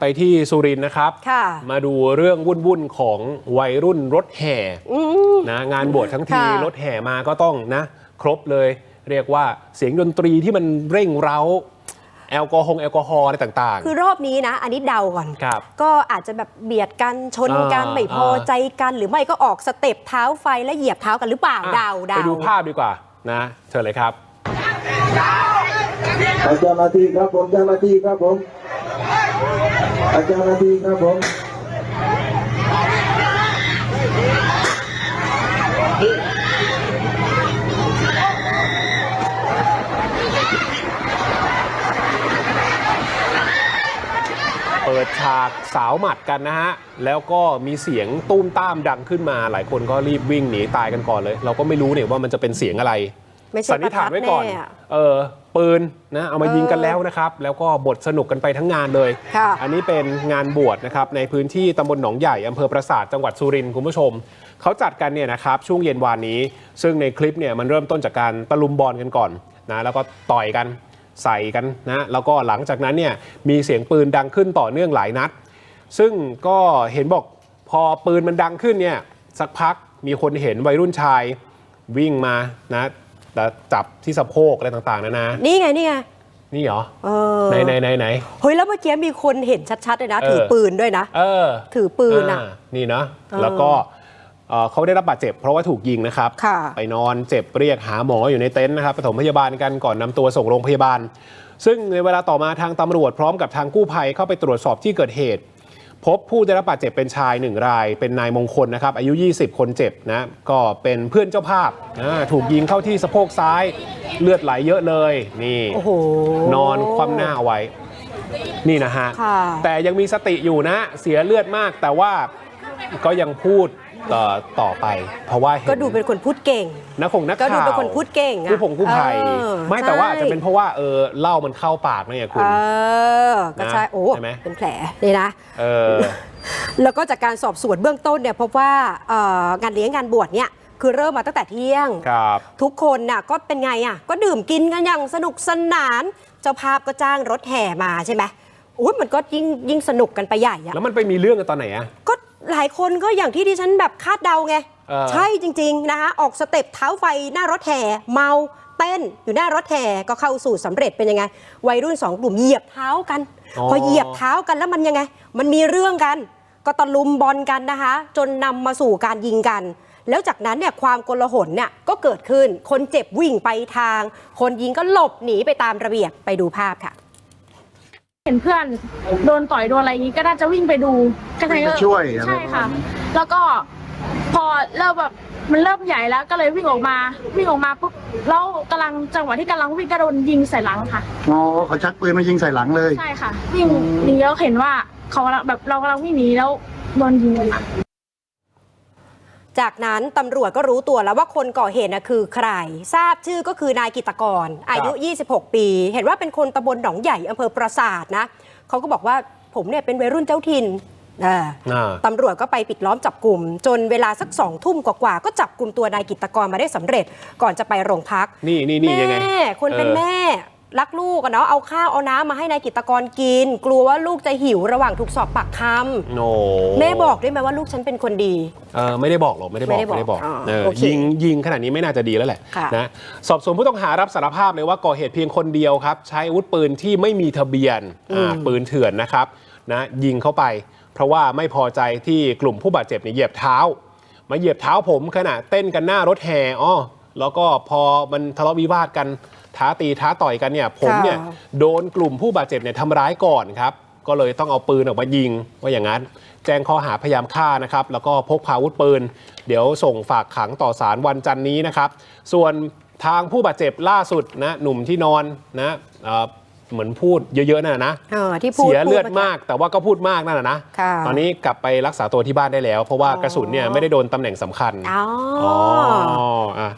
ไปที่สุรินทร์นะครับค่ะมาดูเรื่องวุ่นๆของวัยรุ่นรถแห่อืมนะงานบวชทั้งทีค่ะรถแห่มาก็ต้องนะ ครบเลย เรียกว่าเสียงดนตรีที่มันเร่งเร้า แอลกอฮอล์แอลกอฮอล์อะไรต่างคือรอบนี้นะ อันนี้เดาก่อนๆครับก็อาจจะแบบเบียดกันชนกันอ่าไม่พอใจกันหรือไม่ก็ออกสเต็ปเท้าไฟและเหยียบเท้ากันหรือเปล่าอะเดาเดาไปดูภาพดีกว่านะเชิญเลยครับอาจารย์นาทีครับผมเจ้าหน้าที่ครับผม อาจารย์นาทีครับผมเปิดฉากสาวหมัดกันนะฮะ แล้วก็มีเสียงตุ้มต้ามดังขึ้นมา หลายคนก็รีบวิ่งหนีตายกันก่อนเลย เราก็ไม่รู้เนี่ยว่ามันจะเป็นเสียงอะไร ไม่ใช่สันนิษฐานไว้ก่อนประทัดแน่อะเออปืนนะเอามาเออยิงกันแล้วนะครับ แล้วก็บทสนุกกันไปทั้งงานเลย ค่ะ อันนี้เป็นงานบวชนะครับในพื้นที่ตำบลหนองใหญ่อำเภอปราสาทจังหวัดสุรินทร์คุณผู้ชม เขาจัดกันเนี่ยนะครับช่วงเย็นวานนี้ ซึ่งในคลิปเนี่ยมันเริ่มต้นจากการตะลุมบอลกันก่อนนะแล้วก็ต่อยกันใส่กันนะแล้วก็หลังจากนั้นเนี่ยมีเสียงปืนดังขึ้นต่อเนื่องหลายนัด ซึ่งก็เห็นบอกพอปืนมันดังขึ้นเนี่ยสักพักมีคนเห็นวัยรุ่นชายวิ่งมานะ แล้วจับที่สะโพกอะไรต่างๆนานานี่ไงนี่ไงนี่เหรอเออไหนไหนไหนไหนเฮ้ยแล้วเมื่อกี้มีคนเห็นชัดๆเลยนะเออถือปืนด้วยนะ เออ ถือปืนอะานี่นะเออแล้วก็เอ่อเขาได้รับบาดเจ็บเพราะว่าถูกยิงนะครับค่ะไปนอนเจ็บเรียกหาหมออยู่ในเต็นท์นะครับปฐมพยาบาลกันก่อนนำตัวส่งโรงพยาบาล ซึ่งในเวลาต่อมาทางตำรวจพร้อมกับทางกู้ภัยเข้าไปตรวจสอบที่เกิดเหตุ พบผู้ได้รับบาดเจ็บเป็นชายหนึ่งราย เป็นนายมงคลนะครับ อายุ 20 คนเจ็บนะก็เป็นเพื่อนเจ้าภาพอ่าถูกยิงเข้าที่สะโพกซ้ายเลือดไหลเยอะเลย นี่โอ้โห นอนคว่ำหน้าเอาไว้ นี่นะฮะ ค่ะ แต่ยังมีสติอยู่นะ เสียเลือดมากแต่ว่า ก็ยังพูดเอ่อต่อไป เพราะว่าเห็นก็ดูเป็นคนพูดเก่ง นักข่งนักก็ข่าวดูเป็นคนพูดเก่งอะผู้ผงผู้ภัยเออไม่แต่ว่าใช่อาจจะเป็นเพราะว่าเออเหล้ามันเข้าปากเนี่ยคุณ เออก็ใช่นะโอ้ใช่ไหม เป็นแผลนี่นะ เออ แล้วก็จากการสอบสวนเบื้องต้นเนี่ยพบว่าเอ่องานเลี้ยงงานบวชเนี่ยคือเริ่มมาตั้งแต่เที่ยง ครับ ทุกคนน่ะก็เป็นไงอะก็ดื่มกินกันอย่างสนุกสนาน เจ้าภาพก็จ้างรถแห่มาใช่ไหมอุ้ยมันก็ยิ่งยิ่งสนุกกันไปใหญ่อะแล้วมันไปมีเรื่องกันตอนไหนอะก็ หลายคนก็อย่างที่ดิฉันแบบคาดเดาไง เออ ใช่จริง ๆ นะคะ ออกสเต็ปเท้าไฟหน้ารถแห่เมาเต้นอยู่หน้ารถแห่ก็เข้าสู่สำเร็จเป็นยังไง วัยรุ่นสองกลุ่มเหยียบเท้ากันพอเหยียบเท้ากันแล้วมันยังไง มันมีเรื่องกัน ก็ตะลุมบอลกันนะคะ จนนำมาสู่การยิงกัน แล้วจากนั้นเนี่ยความกลหนเนี่ยก็เกิดขึ้นคนเจ็บวิ่งไปทาง คนยิงก็หลบหนีไปตามระเบียบไปดูภาพค่ะ เห็นเพื่อนโดนต่อยโดนอะไรอย่างนี้ก็น่าจะวิ่งไปดูก็เลยวิ่งไปช่วยอะไรใช่ค่ะ ประมาณนั้น แล้วก็พอเริ่มแบบมันเริ่มใหญ่แล้วก็เลยวิ่งออกมาวิ่งออกมาปุ๊บแล้วกำลังจังหวะที่กำลังวิ่งก็โดนยิงใส่หลังค่ะ อ๋อเขาชักปืนมายิงใส่หลังเลย ใช่ค่ะ วิ่งหนีแล้วเห็นว่าเขากำลังแบบเรากำลังวิ่งหนีแล้วโดนยิงค่ะ จากนั้นตำรวจก็รู้ตัวแล้วว่าคนก่อเหตุนะคือใคร ทราบชื่อก็คือนายกิตกร อายุ 26 ปี เห็นว่าเป็นคนตำบลหนองใหญ่อำเภอปราสาทนะเขาก็บอกว่าผมเนี่ยเป็นวัยรุ่นเจ้าถิ่นอ่าอ่าตำรวจก็ไปปิดล้อมจับกลุ่ม จนเวลาสักสองทุ่มกว่าๆก็จับกลุ่มตัวนายกิตกรมาได้สำเร็จ ก่อนจะไปโรงพัก นี่นี่นี่ยังไงแม่คนเป็นออแม่ รักลูกอะเนาะเอาข้าวเอาน้ำมาให้นายกิตกรกิน กลัวว่าลูกจะหิวระหว่างถูกสอบปากคำโนแม่บอกได้ไหมว่าลูกฉันเป็นคนดี เออไม่ได้บอกหรอกไม่ได้บอกไม่ได้บอกเอออ่าโอเคยิงยิงขนาดนี้ไม่น่าจะดีแล้วแหละค่ะนะสอบสวนผู้ต้องหารับสารภาพเลยว่าก่อเหตุเพียงคนเดียวครับ ใช้อาวุธปืนที่ไม่มีทะเบียนอ่าปืนเถื่อนนะครับนะยิงเข้าไป เพราะว่าไม่พอใจที่กลุ่มผู้บาดเจ็บเนี่ยเหยียบเท้า มาเหยียบเท้าผมขณะเต้นกันหน้ารถแห่อ้อแล้วก็พอมันทะเลาะวิวาทกัน ท้าตีท้าต่อยกันเนี่ยผมเนี่ยค่ะโดนกลุ่มผู้บาดเจ็บเนี่ยทำร้ายก่อนครับก็เลยต้องเอาปืนออกมายิงว่าอย่างนั้น แจ้งข้อหาพยายามฆ่านะครับ แล้วก็พกพาอาวุธปืน เดี๋ยวส่งฝากขังต่อศาลวันจันนี้นะครับ ส่วนทางผู้บาดเจ็บล่าสุดนะหนุ่มที่นอนนะเอ่อเหมือนพูดเยอะๆนั่นนะนะเออที่พูดเสียเลือดพูมาก แต่ว่าก็พูดมากนั่นนะนะค่ะตอนนี้กลับไปรักษาตัวที่บ้านได้แล้ว เพราะว่าอ๋อกระสุนเนี่ยไม่ได้โดนตำแหน่งสำคัญอ๋ออ๋อออะ